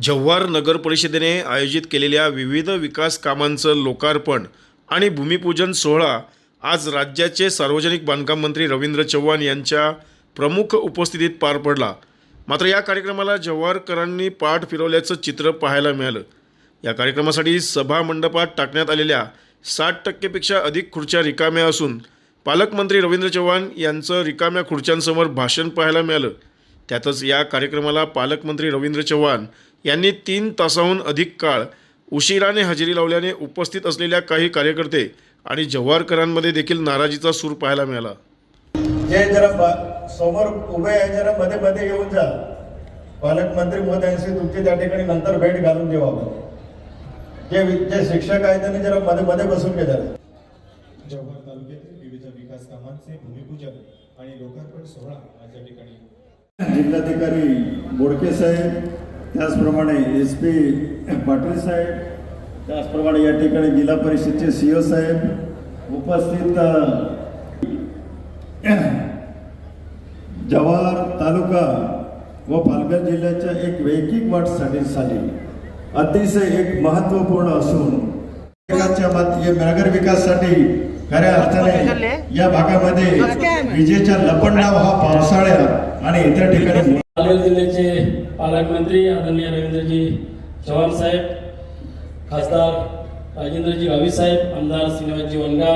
जव्हार नगर परिषदेने आयोजित केलेल्या विविध विकास कामांचं लोकार्पण आणि भूमिपूजन सोहळा आज राज्याचे सार्वजनिक बांधकाम मंत्री रवींद्र चव्हाण यांच्या प्रमुख उपस्थितीत पार पडला. मात्र या कार्यक्रमाला जव्हारकरांनी पाठ फिरवल्याचं चित्र पाहायला मिळालं. या कार्यक्रमासाठी सभा मंडपात टाकण्यात आलेल्या साठ टक्केपेक्षा अधिक खुर्च्या रिकाम्या असून पालकमंत्री रवींद्र चव्हाण यांचं रिकाम्या खुर्च्यांसमोर भाषण पाहायला मिळालं. त्यातच या कार्यक्रमाला पालकमंत्री रवींद्र चव्हाण यांनी तीन तासाहून अधिक काळ उशिराने हजेरी लावल्याने उपस्थित असलेल्या काही कार्यकर्ते आणि जव्हारकरांमध्ये देखील नाराजीचा सूर पाहायला मिळाला. जे जरा बा- समोर उभे आहे जरा मध्ये मध्ये येऊन जा. पालकमंत्री महोदयांशी तुमची त्या ठिकाणी नंतर भेट घालून देऊ आपण. जे वि- जे शिक्षक आहेत त्यांनी जरा मध्ये मध्ये बसून घे जरा. जव्हार तालुक्यातील विविध विकास कामांचे भूमिपूजन आणि लोकार्पण सोहळा आज या ठिकाणी. जिल्हाधिकारी बोडके साहेब त्याचप्रमाणे एस पी पाटील साहेब त्याचप्रमाणे या ठिकाणी जिल्हा परिषदचे सी ओ साहेब उपस्थित जव्हार तालुका व पालघर जिल्ह्याच्या एक वैयक्तिक वाटसाठी साठी अतिशय एक महत्त्वपूर्ण असून नगर विकासासाठी खऱ्या अर्थाने या भागामध्ये विजेच्या लपंडाव हा पावसाळ्यात आणि इतर ठिकाणी पालकमंत्री आदरणीय रवींद्रजी चव्हाण साहेब खासदार राजेंद्रजी गावी साहेब आमदार श्रीनिवासजी वनगा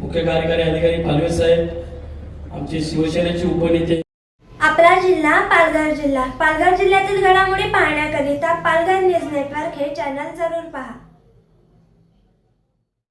मुख्य कार्यकारी अधिकारी पालवे साहेब आमचे शिवसेनेचे उपनेते. आपला जिल्हा पालघर जिल्हा. पालघर जिल्ह्यातील घडामोडी पाहण्याकरिता पालघर न्यूज नेटवर्क हे चॅनल जरूर पहा.